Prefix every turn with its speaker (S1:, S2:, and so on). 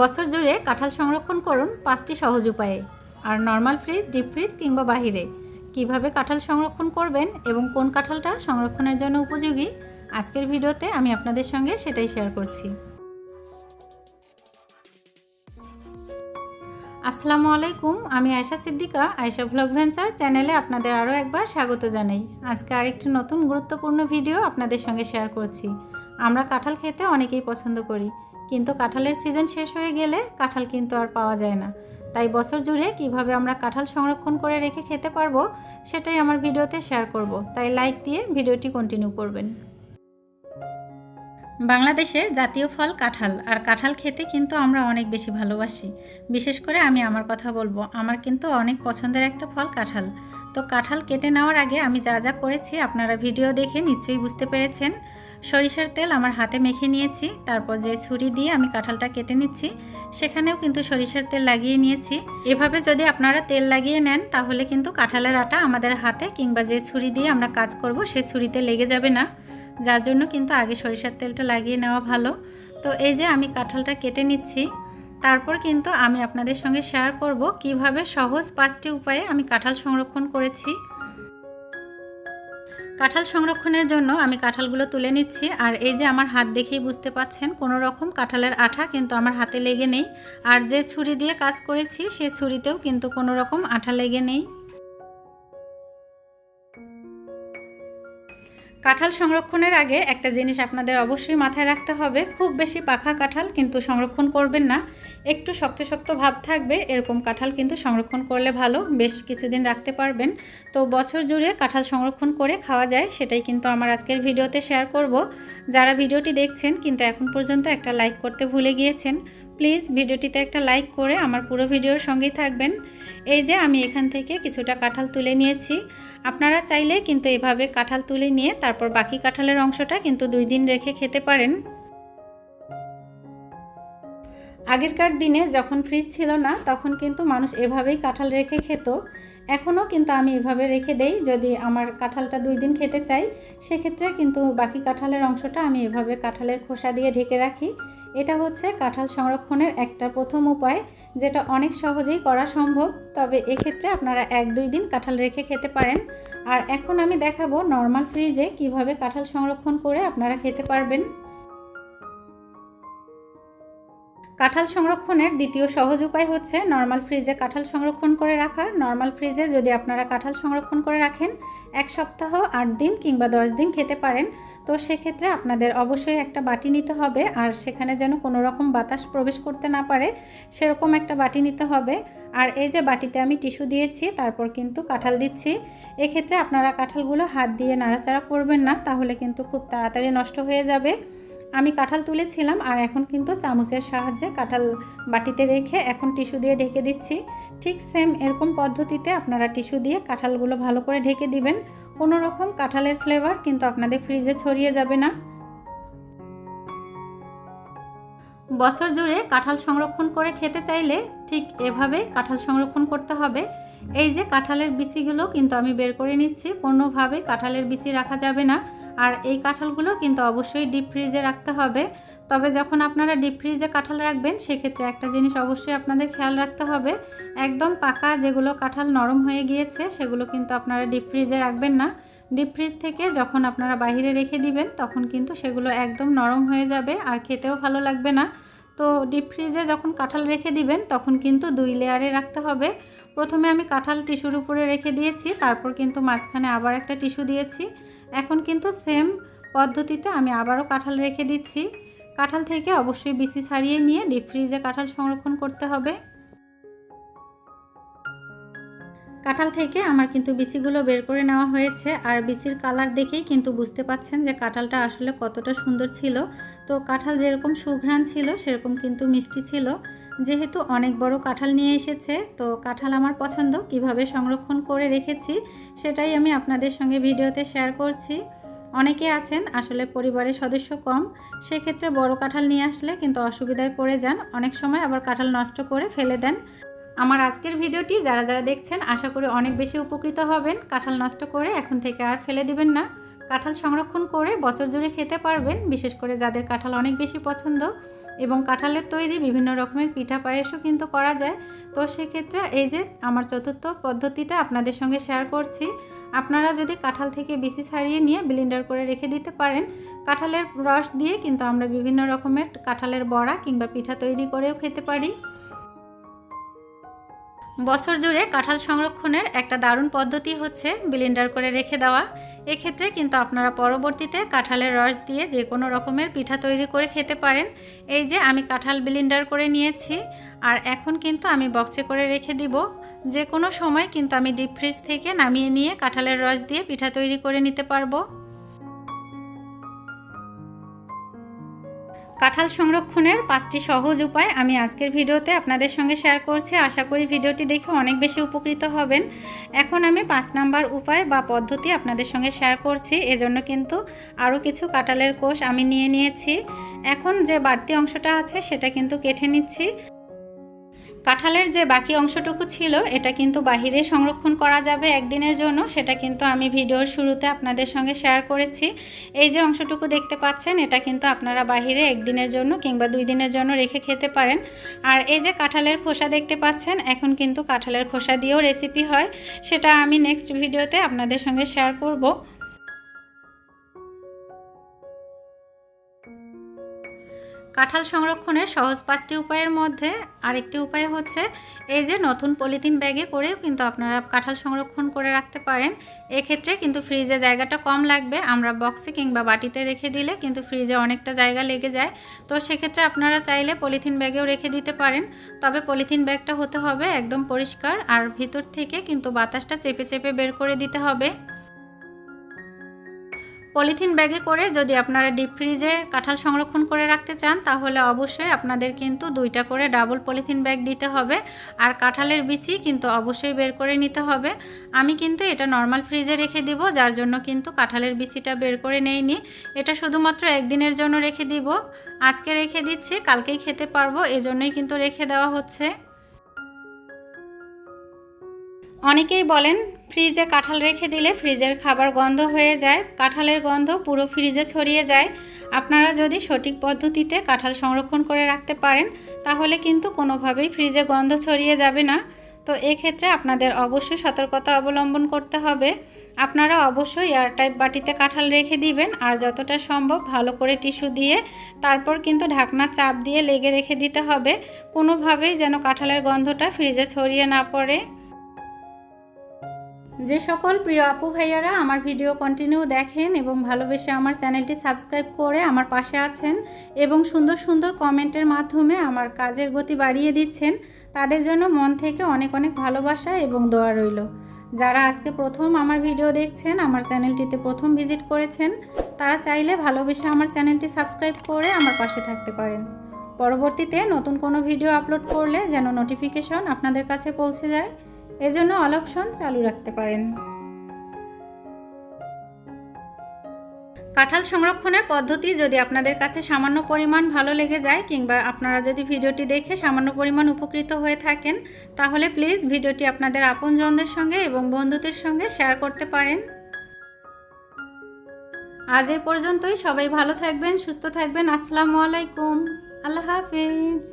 S1: বছর জুড়ে কাঁঠাল সংরক্ষণ করুন পাঁচটি সহজ উপায়ে। আর নর্মাল ফ্রিজ, ডিপ ফ্রিজ কিংবা বাহিরে। কীভাবে কাঁঠাল সংরক্ষণ করবেন এবং কোন কাঁঠালটা সংরক্ষণের জন্য উপযোগী? আজকের ভিডিওতে আমি আপনাদের সঙ্গে সেটাই শেয়ার করছি। আসসালামু আলাইকুম, আমি আয়শা সিদ্দিকা, আয়শা ভ্লগ ভেঞ্চার চ্যানেলে আপনাদের আরও একবার স্বাগত জানাই। আজকে আরেকটি নতুন গুরুত্বপূর্ণ ভিডিও আপনাদের সঙ্গে শেয়ার করছি। আমরা কাঁঠাল খেতে অনেকেই পছন্দ করি কিন্তু কাঁঠালের সিজন শেষ হয়ে গেলে কাঁঠাল কিন্তু আর পাওয়া যায় না। তাই বছর জুড়ে কীভাবে আমরা কাঁঠাল সংরক্ষণ করে রেখে খেতে পারব, সেটাই আমার ভিডিওতে শেয়ার করব। তাই লাইক দিয়ে ভিডিওটি কন্টিনিউ করবেন। বাংলাদেশের জাতীয় ফল কাঁঠাল, আর কাঁঠাল খেতে কিন্তু আমরা অনেক বেশি ভালোবাসি। বিশেষ করে আমি আমার কথা বলব, আমার কিন্তু অনেক পছন্দের একটা ফল কাঁঠাল। তো কাঁঠাল কেটে নেওয়ার আগে আমি যা যা করেছি আপনারা ভিডিও দেখে নিশ্চয়ই বুঝতে পেরেছেন। সরিষার তেল আমার হাতে মেখে নিয়েছি, তারপর যে ছুরি দিয়ে আমি কাঁঠালটা কেটে নিচ্ছি, সেখানেও কিন্তু সরিষার তেল লাগিয়ে নিয়েছি। এভাবে যদি আপনারা তেল লাগিয়ে নেন, তাহলে কিন্তু কাঁঠালের আটা আমাদের হাতে কিংবা যে ছুরি দিয়ে আমরা কাজ করব সে ছুরিতে লেগে যাবে না। যার জন্য কিন্তু আগে সরিষার তেলটা লাগিয়ে নেওয়া ভালো। তো এই যে আমি কাঁঠালটা কেটে নিচ্ছি, তারপর কিন্তু আমি আপনাদের সঙ্গে শেয়ার করব কীভাবে সহজ পাঁচটি উপায়ে আমি কাঁঠাল সংরক্ষণ করেছি। কাঁঠাল সংরক্ষণের জন্য আমি কাঁঠালগুলো তুলে নিচ্ছি। আর এই যে আমার হাত দেখেই বুঝতে পাচ্ছেন, কোনো রকম কাঁঠালের আঠা কিন্তু আমার হাতে লেগে নেই। আর যে ছুরি দিয়ে কাজ করেছি, সে ছুরিতেও কিন্তু কোনো রকম আঠা লেগে নেই। কাঁঠাল সংরক্ষণের আগে একটা জিনিস আপনাদের অবশ্যই মাথায় রাখতে হবে, খুব বেশি পাখা কাঁঠাল কিন্তু সংরক্ষণ করবেন না। একটু শক্ত শক্ত ভাব থাকবে, এরকম কাঁঠাল কিন্তু সংরক্ষণ করলে ভালো, বেশ কিছুদিন রাখতে পারবেন। তো বছর জুড়ে কাঁঠাল সংরক্ষণ করে খাওয়া যায়, সেটাই কিন্তু আমার আজকের ভিডিওতে শেয়ার করব। যারা ভিডিওটি দেখছেন কিন্তু এখন পর্যন্ত একটা লাইক করতে ভুলে গিয়েছেন প্লিজ ভিডিওটিতে একটা লাইক করে আমার পুরো ভিডিওর সঙ্গেই থাকবেন। এই যে আমি এখান থেকে কিছুটা কাঁঠাল তুলে নিয়েছি। আপনারা চাইলে কিন্তু এভাবে কাঁঠাল তুলে নিয়ে তারপর বাকি কাঁঠালের অংশটা কিন্তু দুই দিন রেখে খেতে পারেন। আগেরকার দিনে যখন ফ্রিজ ছিল না, তখন কিন্তু মানুষ এভাবেই কাঁঠাল রেখে খেত। এখনও কিন্তু আমি এভাবে রেখে দেই, যদি আমার কাঁঠালটা দুই দিন খেতে চাই, সেক্ষেত্রে কিন্তু বাকি কাঁঠালের অংশটা আমি এভাবে কাঁঠালের খোসা দিয়ে ঢেকে রাখি। এটা হচ্ছে কাঁঠাল সংরক্ষণের একটা প্রথম উপায়, যেটা অনেক সহজেই করা সম্ভব। তবে এক্ষেত্রে আপনারা এক দুই দিন কাঁঠাল রেখে খেতে পারেন। আর এখন আমি দেখাবো নর্মাল ফ্রিজে কীভাবে কাঁঠাল সংরক্ষণ করে আপনারা খেতে পারবেন। কাঁঠাল সংরক্ষণের দ্বিতীয় সহজ উপায় হচ্ছে নর্মাল ফ্রিজে কাঁঠাল সংরক্ষণ করে রাখা। নর্মাল ফ্রিজে যদি আপনারা কাঁঠাল সংরক্ষণ করে রাখেন, এক সপ্তাহ, আট দিন কিংবা দশ দিন খেতে পারেন। তো সেক্ষেত্রে আপনাদের অবশ্যই একটা বাটি নিতে হবে আর সেখানে যেন কোনো রকম বাতাস প্রবেশ করতে না পারে, সেরকম একটা বাটি নিতে হবে। আর এই যে বাটিতে আমি টিস্যু দিয়েছি, তারপর কিন্তু কাঁঠাল দিচ্ছি। এক্ষেত্রে আপনারা কাঁঠালগুলো হাত দিয়ে নাড়াচাড়া করবেন না, তাহলে কিন্তু খুব তাড়াতাড়ি নষ্ট হয়ে যাবে। আমি কাঁঠাল তুলেছিলাম আর এখন কিন্তু চামচের সাহায্যে কাঁঠাল বাটিতে রেখে এখন টিস্যু দিয়ে ঢেকে দিচ্ছি। ঠিক সেম এরকম পদ্ধতিতে আপনারা টিস্যু দিয়ে কাঁঠালগুলো ভালো করে ঢেকে দিবেন। কোনো রকম কাঁঠালের ফ্লেভার কিন্তু আপনাদের ফ্রিজে ছড়িয়ে যাবে না। বছর জুড়ে কাঁঠাল সংরক্ষণ করে খেতে চাইলে ঠিক এভাবে কাঁঠাল সংরক্ষণ করতে হবে। এই যে কাঁঠালের বিচিগুলো কিন্তু আমি বের করে নিচ্ছি। কোনোভাবে কাঁঠালের বিচি রাখা যাবে না। আর এই কাঁঠালগুলো কিন্তু অবশ্যই ডিপ ফ্রিজে রাখতে হবে। তবে যখন আপনারা ডিপ ফ্রিজে কাঁঠাল রাখবেন, সেক্ষেত্রে একটা জিনিস অবশ্যই আপনাদের খেয়াল রাখতে হবে, একদম পাকা যেগুলো কাঁঠাল নরম হয়ে গিয়েছে, সেগুলো কিন্তু আপনারা ডিপ ফ্রিজে রাখবেন না। ডিপ ফ্রিজ থেকে যখন আপনারা বাইরে রেখে দিবেন, তখন কিন্তু সেগুলো একদম নরম হয়ে যাবে আর খেতেও ভালো লাগবে না। তো ডিপ ফ্রিজে যখন কাঁঠাল রেখে দিবেন, তখন কিন্তু দুই লেয়ারে রাখতে হবে। প্রথমে আমি কাঁঠাল টিস্যুর উপরে রেখে দিয়েছি, তারপর কিন্তু মাঝখানে আবার একটা টিস্যু দিয়েছি। এখন কিন্তু সেম পদ্ধতিতে আমি আবারও কাঁঠাল রেখে দিচ্ছি। কাঁঠাল থেকে অবশ্যই বিসি ছাড়িয়ে নিয়ে ডিপ ফ্রিজে কাঁঠাল সংরক্ষণ করতে হবে। কাঁঠাল থেকে আমার কিন্তু বিসিগুলো বের করে নেওয়া হয়েছে আর বিসির কালার দেখেই কিন্তু বুঝতে পাচ্ছেন যে কাঁঠালটা আসলে কতটা সুন্দর ছিল। তো কাঁঠাল যেরকম সুঘ্রাণ ছিল, সেরকম কিন্তু মিষ্টি ছিল। যেহেতু অনেক বড় কাঁঠাল নিয়ে এসেছে, তো কাঁঠাল আমার পছন্দ, কীভাবে সংরক্ষণ করে রেখেছি সেটাই আমি আপনাদের সঙ্গে ভিডিওতে শেয়ার করছি। অনেকে আছেন, আসলে পরিবারের সদস্য কম, সেক্ষেত্রে বড় কাঁঠাল নিয়ে আসলে কিন্তু অসুবিধায় পড়ে যান। অনেক সময় আবার কাঁঠাল নষ্ট করে ফেলে দেন। আমার আজকের ভিডিওটি যারা যারা দেখছেন, আশা করি অনেক বেশি উপকৃত হবেন। কাঁঠাল নষ্ট করে এখন থেকে আর ফেলে দিবেন না। কাঁঠাল সংরক্ষণ করে বছর জুড়ে খেতে পারবেন, বিশেষ করে যাদের কাঁঠাল অনেক বেশি পছন্দ। এবং কাঁঠালের তৈরি বিভিন্ন রকমের পিঠা পায়েসও কিন্তু করা যায়। তো সেক্ষেত্রে এই যে আমার চতুর্থ পদ্ধতিটা আপনাদের সঙ্গে শেয়ার করছি। আপনারা যদি কাঁঠাল থেকে বিসি ছাড়িয়ে নিয়ে ব্লিন্ডার করে রেখে দিতে পারেন। কাঁঠালের রস দিয়ে কিন্তু আমরা বিভিন্ন রকমের কাঁঠালের বড়া কিংবা পিঠা তৈরি করেও খেতে পারি। বছর জুড়ে কাঁঠাল সংরক্ষণের একটা দারুণ পদ্ধতি হচ্ছে ব্লিন্ডার করে রেখে দেওয়া। এক্ষেত্রে কিন্তু আপনারা পরবর্তীতে কাঁঠালের রস দিয়ে যে কোনো রকমের পিঠা তৈরি করে খেতে পারেন। এই যে আমি কাঁঠাল ব্লিন্ডার করে নিয়েছি, আর এখন কিন্তু আমি বক্সে করে রেখে দিব। যে কোনো সময় কিন্তু আমি ডিপ ফ্রিজ থেকে নামিয়ে নিয়ে কাঁঠালের রস দিয়ে পিঠা তৈরি করে নিতে পারব। কাঁঠাল সংরক্ষণের পাঁচটি সহজ উপায় আমি আজকের ভিডিওতে আপনাদের সঙ্গে শেয়ার করছি। আশা করি ভিডিওটি দেখে অনেক বেশি উপকৃত হবেন। এখন আমি পাঁচ নাম্বার উপায় বা পদ্ধতি আপনাদের সঙ্গে শেয়ার করছি। এজন্য কিন্তু আরও কিছু কাঁঠালের কোষ আমি নিয়ে নিয়েছি। এখন যে বাড়তি অংশটা আছে সেটা কিন্তু কেটে নিচ্ছি। কাঁঠালের যে বাকি অংশটুকু ছিল, এটা কিন্তু বাহিরে সংরক্ষণ করা যাবে একদিনের জন্য। সেটা কিন্তু আমি ভিডিওর শুরুতে আপনাদের সঙ্গে শেয়ার করেছি। এই যে অংশটুকু দেখতে পাচ্ছেন, এটা কিন্তু আপনারা বাহিরে একদিনের জন্য কিংবা দুই দিনের জন্য রেখে খেতে পারেন। আর এই যে কাঁঠালের খোসা দেখতে পাচ্ছেন, এখন কিন্তু কাঁঠালের খোসা দিয়েও রেসিপি হয়। সেটা আমি নেক্সট ভিডিওতে আপনাদের সঙ্গে শেয়ার করব। কাঁঠাল সংরক্ষণের সহজ পাঁচটি উপায়ের মধ্যে আরেকটি উপায় হচ্ছে এই যে নতুন পলিথিন ব্যাগে করেও কিন্তু আপনারা কাঁঠাল সংরক্ষণ করে রাখতে পারেন। এক্ষেত্রে কিন্তু ফ্রিজে জায়গাটা কম লাগবে। আমরা বক্সে কিংবা বাটিতে রেখে দিলে কিন্তু ফ্রিজে অনেকটা জায়গা লেগে যায়। তো সেক্ষেত্রে আপনারা চাইলে পলিথিন ব্যাগেও রেখে দিতে পারেন। তবে পলিথিন ব্যাগটা হতে হবে একদম পরিষ্কার। আর ভিতর থেকে কিন্তু বাতাসটা চেপে চেপে বের করে দিতে হবে। পলিথিন ব্যাগে করে যদি আপনারা ডিপ ফ্রিজে কাঁঠাল সংরক্ষণ করে রাখতে চান, তাহলে অবশ্যই আপনাদের কিন্তু দুইটা করে ডাবল পলিথিন ব্যাগ দিতে হবে। আর কাঁঠালের বিচি কিন্তু অবশ্যই বের করে নিতে হবে। আমি কিন্তু এটা নর্মাল ফ্রিজে রেখে দিব, যার জন্য কিন্তু কাঁঠালের বিচিটা বের করে নেইনি। এটা শুধুমাত্র একদিনের জন্য রেখে দিব। আজকে রেখে দিচ্ছি, কালকেই খেতে পারব, এজন্যই কিন্তু রেখে দেওয়া হচ্ছে। অনেকেই বলেন, ফ্রিজে কাঁঠাল রেখে দিলে ফ্রিজের খাবার গন্ধ হয়ে যায়, কাঁঠালের গন্ধ পুরো ফ্রিজে ছড়িয়ে যায়। আপনারা যদি সঠিক পদ্ধতিতে কাঁঠাল সংরক্ষণ করে রাখতে পারেন, তাহলে কিন্তু কোনোভাবেই ফ্রিজে গন্ধ ছড়িয়ে যাবে না। তো এক্ষেত্রে আপনাদের অবশ্যই সতর্কতা অবলম্বন করতে হবে। আপনারা অবশ্যই এয়ারটাইপ বাটিতে কাঁঠাল রেখে দিবেন, আর যতটা সম্ভব ভালো করে টিস্যু দিয়ে, তারপর কিন্তু ঢাকনা চাপ দিয়ে লেগে রেখে দিতে হবে। কোনোভাবেই যেন কাঁঠালের গন্ধটা ফ্রিজে ছড়িয়ে না পড়ে। যে সকল প্রিয় আপু ভাইয়ারা আমার ভিডিও কন্টিনিউ দেখেন এবং ভালোবেসে আমার চ্যানেলটি সাবস্ক্রাইব করে আমার পাশে আছেন এবং সুন্দর সুন্দর কমেন্টের মাধ্যমে আমার কাজের গতি বাড়িয়ে দিচ্ছেন, তাদের জন্য মন থেকে অনেক অনেক ভালোবাসা এবং দোয়া রইল। যারা আজকে প্রথম আমার ভিডিও দেখছেন, আমার চ্যানেলটিতে প্রথম ভিজিট করেছেন, তারা চাইলে ভালোবেসে আমার চ্যানেলটি সাবস্ক্রাইব করে আমার পাশে থাকতে পারেন। পরবর্তীতে নতুন কোনো ভিডিও আপলোড করলে যেন নোটিফিকেশন আপনাদের কাছে পৌঁছে যায়। এজন্য অল অপশন চালু রাখতে পারেন। কাঁঠাল সংরক্ষণের পদ্ধতি যদি আপনাদের কাছে সামান্য পরিমাণ ভালো লেগে যায় কিংবা আপনারা যদি ভিডিওটি দেখে সামান্য পরিমাণ উপকৃত হয়ে থাকেন, তাহলে প্লিজ ভিডিওটি আপনাদের আপনজনদের সঙ্গে এবং বন্ধুদের সঙ্গে শেয়ার করতে পারেন। আজ এ পর্যন্তই। সবাই ভালো থাকবেন, সুস্থ থাকবেন। আসসালামু আলাইকুম। আল্লাহ হাফিজ।